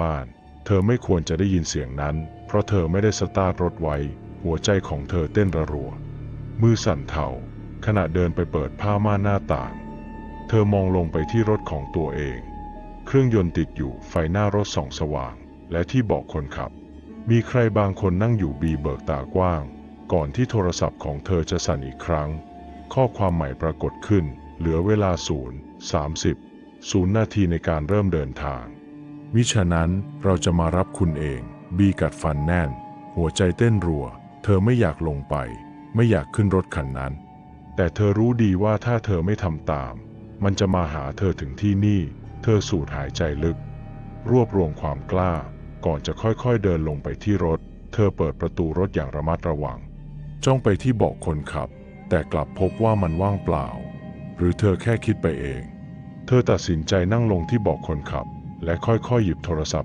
บ้าน เธอไม่ควรจะได้ยินเสียงนั้น เพราะเธอไม่ได้สตาร์ทรถไว้ หัวใจของเธอเต้นระรัว มือสั่นเทาขณะเดินไปเปิดผ้าม่านหน้าต่าง เธอมองลงไปที่รถของตัวเอง เครื่องยนต์ติดอยู่ไฟหน้ารถส่องสว่าง และที่เบาะคนขับ มีใครบางคนนั่งอยู่บีเบิกตากว้าง ก่อนที่โทรศัพท์ของเธอจะสั่นอีกครั้ง ข้อความใหม่ปรากฏขึ้น เหลือเวลาศูนย์30ศูนย์นาทีในการเริ่มเดินทาง มิฉะนั้นเราจะมารับคุณเอง บีกัดฟันแน่น หัวใจเต้นรัว เธอไม่อยากลงไป ไม่อยากขึ้นรถคันนั้น แต่เธอรู้ดีว่าถ้าเธอไม่ทำตาม มันจะมาหาเธอถึงที่นี่ เธอสูดหายใจลึก รวบรวมความกล้า ก่อนจะค่อยๆเดินลงไปที่รถ เธอเปิดประตูรถอย่างระมัดระวัง จ้องไปที่เบาะคนขับ แต่กลับพบว่ามันว่างเปล่า หรือเธอแค่คิดไปเอง เธอตัดสินใจนั่งลงที่เบาะคนขับ และค่อยๆ หยิบโทรศัพท์